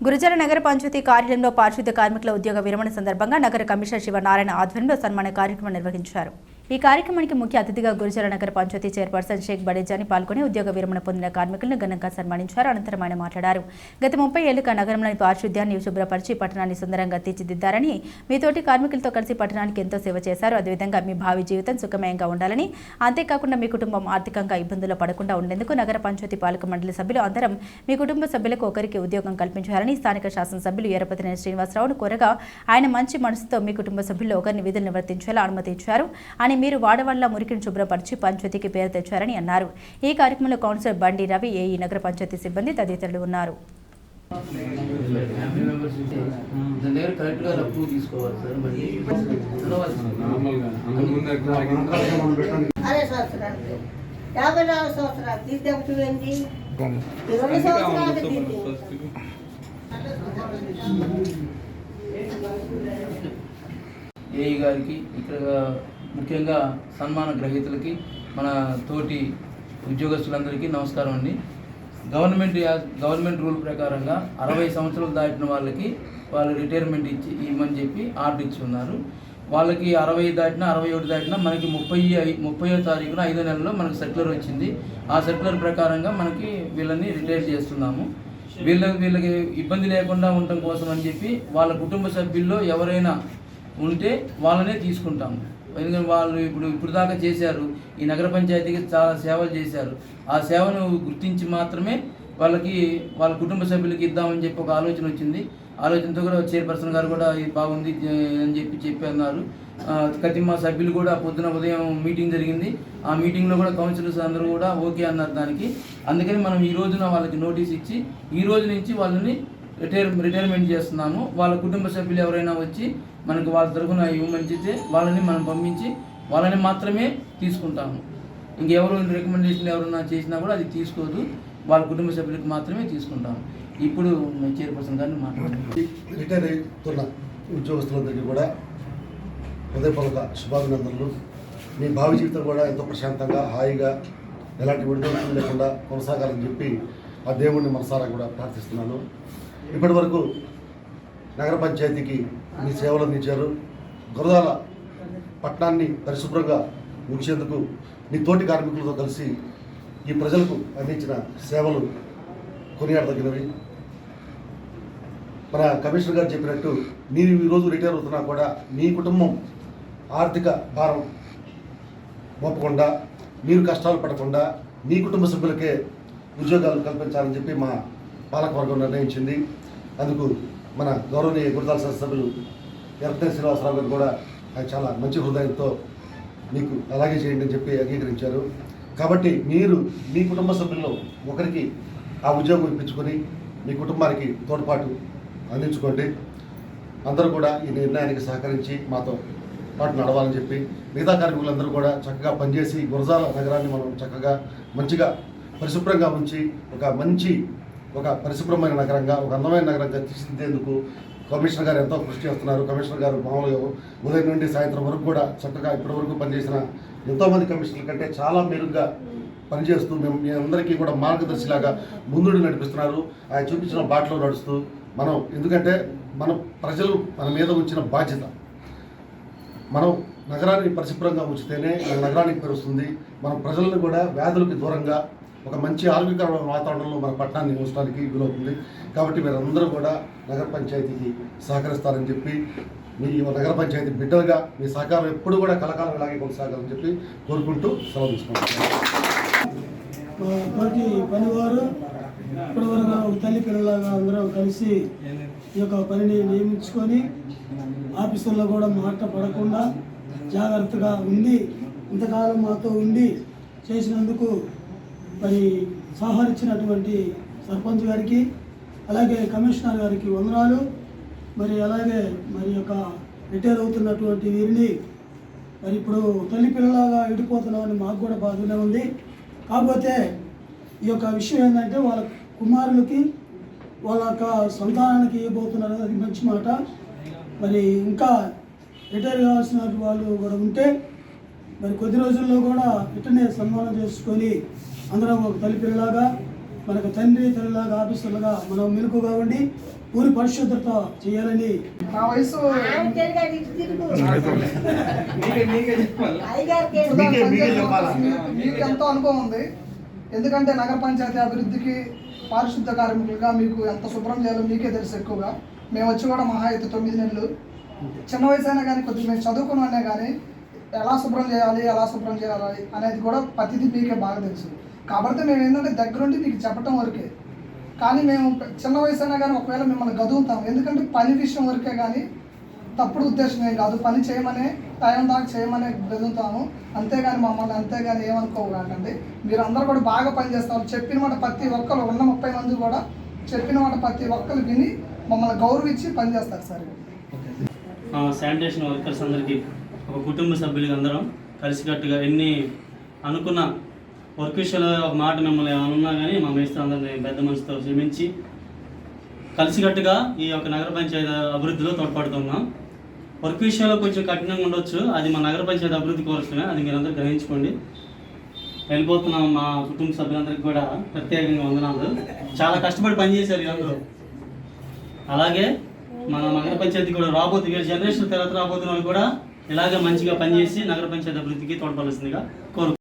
గురుజన నగర పంచాయతీ కార్యాలయంలో పారిశుద్ధ్య కార్మికుల ఉద్యోగ విరమణ సందర్భంగా నగర కమిషనర్ శివనారాయణ ఆధ్వర్యంలో సన్మాన కార్యక్రమం నిర్వహించారు. ఈ కార్యక్రమానికి ముఖ్య అతిథిగా గురుజర నగర పంచాయతీ చైర్పర్సన్ షేక్ బడేజాని పాల్గొని ఉద్యోగ విరమణ పొందిన కార్మికులను ఘనంగా సన్మానించారు. అనంతరం ఆయన మాట్లాడారు. గత ముప్పై ఏళ్ళుగా నగరంలోని పారిశుద్ధ్యాన్ని శుభ్రపరిచి పట్టణాన్ని సుందరంగా తీర్చిదిద్దారని మీతోటి కార్మికులతో కలిసి పట్టణానికి ఎంతో సేవ చేశారు. అదేవిధంగా మీ భావి జీవితం సుఖమయంగా ఉండాలని అంతేకాకుండా మీ కుటుంబం ఆర్థికంగా ఇబ్బందులు పడకుండా ఉండేందుకు నగర పంచాయతీ పాలక మండలి సభ్యులు అందరం మీ కుటుంబ సభ్యులకు ఒకరికి ఉద్యోగం కల్పించాలని స్థానిక శాసనసభ్యులు ఎరపతినేని శ్రీనివాసరావును కోరగా ఆయన మంచి మనసుతో మీ కుటుంబ సభ్యుల్లో ఒకరిని విధులు నిర్వర్తించేలా అనుమతి ఇచ్చారు అని మీరు వాడవల్ల మురికిని శుభ్రపరిచి పంచాయతీకి పేరు తెచ్చారని అన్నారు. ఈ కార్యక్రమంలో కౌన్సిలర్ బండి రవి ఏఈ నగర పంచాయతీ సిబ్బంది తదితరులు ఉన్నారు. యాభై నాలుగు సంవత్సరాలు సంవత్సరాలు ఏఈ గారికి ఇక్కడ ముఖ్యంగా సన్మాన గ్రహీతలకి మన తోటి ఉద్యోగస్తులందరికీ నమస్కారం అండి. గవర్నమెంట్ గవర్నమెంట్ రూల్ ప్రకారంగా అరవై సంవత్సరాలు దాటిన వాళ్ళకి వాళ్ళు రిటైర్మెంట్ ఇచ్చి ఇవ్వమని చెప్పి ఆర్డర్ ఇచ్చి ఉన్నారు వాళ్ళకి అరవై దాటినా అరవై ఒకటి దాటినా మనకి ముప్పై ముప్పయో తారీఖున ఐదో నెలలో మనకి సర్క్యులర్ వచ్చింది. ఆ సర్క్యులర్ ప్రకారంగా మనకి వీళ్ళని రిటైర్ చేస్తున్నాము. వీళ్ళ వీళ్ళకి ఇబ్బంది లేకుండా ఉండటం కోసం అని చెప్పి వాళ్ళ కుటుంబ సభ్యుల్లో ఎవరైనా ఉంటే వాళ్ళనే తీసుకుంటాము. ఎందుకంటే వాళ్ళు ఇప్పుడు ఇప్పుడు దాకా చేశారు. ఈ నగర పంచాయతీకి చాలా సేవలు చేశారు. ఆ సేవను గుర్తించి మాత్రమే వాళ్ళకి వాళ్ళ కుటుంబ సభ్యులకి ఇద్దామని చెప్పి ఒక ఆలోచన వచ్చింది. ఆలోచనతో కూడా చైర్పర్సన్ గారు కూడా బాగుంది అని చెప్పి చెప్పి అన్నారు ఆ, ప్రతి మా సభ్యులు కూడా పొద్దున ఉదయం మీటింగ్ జరిగింది. ఆ మీటింగ్లో కూడా కౌన్సిలర్స్ అందరూ కూడా ఓకే అన్నారు దానికి. అందుకని మనం ఈ రోజున వాళ్ళకి నోటీస్ ఇచ్చి ఈ రోజు నుంచి వాళ్ళని రిటైర్ రిటైర్మెంట్ చేస్తున్నాము. వాళ్ళ కుటుంబ సభ్యులు ఎవరైనా వచ్చి మనకు వాళ్ళ తరఫున ఇవ్వమని వాళ్ళని మనం పంపించి వాళ్ళని మాత్రమే తీసుకుంటాము. ఇంకెవరు రికమెండేషన్ ఎవరైనా చేసినా కూడా అది తీసుకోదు. వాళ్ళ కుటుంబ సభ్యులకు మాత్రమే తీసుకుంటాము. ఇప్పుడు చైర్పర్సన్ గారిని మాట్లాడండి రిటైర్ అవుతున్న ఉద్యోగస్తులందరికీ కూడా హృదయపూర్వక శుభాభినందనలు. మీ భావి జీవితం కూడా ఎంతో ప్రశాంతంగా హాయిగా ఎలాంటి విడుదల లేకుండా కొనసాగాలని చెప్పి ఆ దేవుణ్ణి మనసారా కూడా ప్రార్థిస్తున్నాను. ఇప్పటి వరకు నగర పంచాయతీకి మీ సేవలు అందించారు. గురదాల పట్టణాన్ని పరిశుభ్రంగా ఉంచేందుకు మీ తోటి కార్మికులతో కలిసి ఈ ప్రజలకు అందించిన సేవలు కొనియాడదగినవి. మన కమిషనర్ గారు చెప్పినట్టు మీరు ఈరోజు రిటైర్ అవుతున్నా కూడా మీ కుటుంబం ఆర్థిక భారం మోపకుండా మీరు కష్టాలు పడకుండా మీ కుటుంబ సభ్యులకే ఉద్యోగాలు కల్పించాలని చెప్పి మా పాలకవర్గం నిర్ణయించింది. అందుకు మన గౌరవనీయ గురదాల సభ్యులు ఎర్తనే శ్రీనివాసరావు గారు కూడా చాలా మంచి హృదయంతో మీకు అలాగే చేయండి అని చెప్పి అంగీకరించారు. కాబట్టి మీరు మీ కుటుంబ సభ్యుల్లో ఒకరికి ఆ ఉద్యోగం ఇప్పించుకొని మీ కుటుంబానికి తోడ్పాటు అందించుకోండి. అందరూ కూడా ఈ నిర్ణయానికి సహకరించి మాతో పాటు నడవాలని చెప్పి మిగతా కార్మికులందరూ కూడా చక్కగా పనిచేసి గురజాల నగరాన్ని మనం చక్కగా మంచిగా పరిశుభ్రంగా ఉంచి ఒక మంచి ఒక పరిశుభ్రమైన నగరంగా ఒక అందమైన నగరంగా తీర్చిదిద్దేందుకు కమిషనర్ గారు ఎంతో కృషి చేస్తున్నారు. కమిషనర్ గారు మామూలుగా ఉదయం నుండి సాయంత్రం వరకు కూడా చక్కగా ఇప్పటి వరకు పనిచేసిన ఎంతోమంది కమిషనర్ల కంటే చాలా మెరుగ్గా పనిచేస్తూ మేము మీ అందరికీ కూడా మార్గదర్శిలాగా ముందుడు నడిపిస్తున్నారు. ఆయన చూపించిన బాటలో నడుస్తూ మనం ఎందుకంటే మన ప్రజలు మన మీద ఉంచిన బాధ్యత. మనం నగరాన్ని పరిశుభ్రంగా ఉంచితేనే మన నగరానికి పెరుస్తుంది మనం ప్రజలను కూడా వ్యాధులకి దూరంగా ఒక మంచి ఆరోగ్యకరమైన వాతావరణంలో మన పట్టణాన్ని ఉంచడానికి వీలవుతుంది. కాబట్టి మీరందరూ కూడా నగర పంచాయతీకి సహకరిస్తారని చెప్పి మీ నగర పంచాయతీ బిడ్డలుగా మీ సహకారం ఎప్పుడు కూడా కలకాలం ఇలాగే కొనసాగాలని చెప్పి కోరుకుంటూ సెలవు తీసుకుంటున్నాను పనివారు ఇప్పటివరకు ఒక తల్లి పిల్లలాగా అందరం కలిసి ఈ యొక్క పనిని నియమించుకొని ఆఫీసుల్లో కూడా మాట పడకుండా జాగ్రత్తగా ఉండి ఇంతకాలం మాతో ఉండి చేసినందుకు మరి సహకరించినటువంటి సర్పంచ్ గారికి అలాగే కమిషనర్ గారికి వందనాలు. మరి అలాగే మరి యొక్క రిటైర్ అవుతున్నటువంటి వీరిని మరి ఇప్పుడు తల్లి పిల్లలాగా విడిపోతున్నామని మాకు కూడా బాధనే ఉంది. కాకపోతే ఈ యొక్క విషయం ఏంటంటే వాళ్ళ కుమారులకి వాళ్ళ యొక్క సంతానానికి ఇవ్వబోతున్నారు అది మంచి మాట. మరి ఇంకా రిటైర్ కావాల్సిన వాళ్ళు కూడా ఉంటే మరి కొద్ది రోజుల్లో కూడా ఇటనే సన్మానం చేసుకొని అందరం ఒక తల్లి పిల్లలాగా మనకు తండ్రి తల్లిలాగా ఆఫీసులుగా మనం మెలకుగా ఉండి ఊరి పరిశుభ్రత చేయాలని. నా వయసు మీకే ఎంతో అనుభవం ఉంది. ఎందుకంటే నగర పంచాయతీ అభివృద్ధికి పారిశుద్ధ కార్మికులుగా మీకు ఎంత శుభ్రం చేయాలో మీకే తెలుసు ఎక్కువగా. మేము వచ్చి కూడా మహా అయితే తొమ్మిది నెలలు. చిన్న వయసు అయినా కానీ కొద్దిగా మేము చదువుకున్నా కానీ ఎలా శుభ్రం చేయాలి ఎలా శుభ్రం చేయాలి అనేది కూడా ప్రతిదీ మీకే బాగా తెలుసు. కాబట్టి మేము ఏంటంటే దగ్గరుండి మీకు చెప్పటం వరకే. కానీ మేము చిన్న వయసు అయినా కానీ ఒకవేళ మిమ్మల్ని గదువుతాం. ఎందుకంటే పని విషయం వరకే కానీ తప్పుడు ఉద్దేశం ఏం కాదు. పని చేయమనే టైం దాకా చేయమనే బెదులుతాము అంతేగాని మమ్మల్ని అంతేగాని ఏమనుకోకండి. మీరు అందరూ కూడా బాగా పని చేస్తారు. చెప్పిన మాట ప్రతి ఒక్కరు ఉన్న ముప్పై మంది కూడా చెప్పిన మాట ప్రతి ఒక్కరు విని మమ్మల్ని గౌరవించి పనిచేస్తారు సార్. శానిటేషన్ వర్కర్స్ అందరికీ ఒక కుటుంబ సభ్యులుగా అందరం కలిసికట్టుగా ఎన్ని అనుకున్న వర్క్ విషయంలో ఒక మాట మిమ్మల్ని ఏమైనా ఉన్నా కానీ మా మేస్త్రి అందరిని పెద్ద మనసుతో క్షమించి కలిసికట్టుగా ఈ యొక్క నగర పంచాయతీ అభివృద్ధిలో తోడ్పడుతున్నాం. వర్క్ విషయంలో కొంచెం కఠినంగా ఉండొచ్చు. అది మా నగర పంచాయతీ అభివృద్ధి కోసమే. అది మీరందరూ గ్రహించుకోండి. వెళ్ళిపోతున్నాం మా కుటుంబ సభ్యులందరికీ కూడా ప్రత్యేకంగా వందనాలు. చాలా కష్టపడి పనిచేశారు వీళ్ళందరూ అలాగే మన నగర పంచాయతీ కూడా రాబోతు జనరేషన్ తర్వాత రాబోతున్న వాళ్ళు కూడా ఇలాగే మంచిగా పనిచేసి నగర పంచాయతీ అభివృద్ధికి తోడ్పడాల్సిందిగా కోరు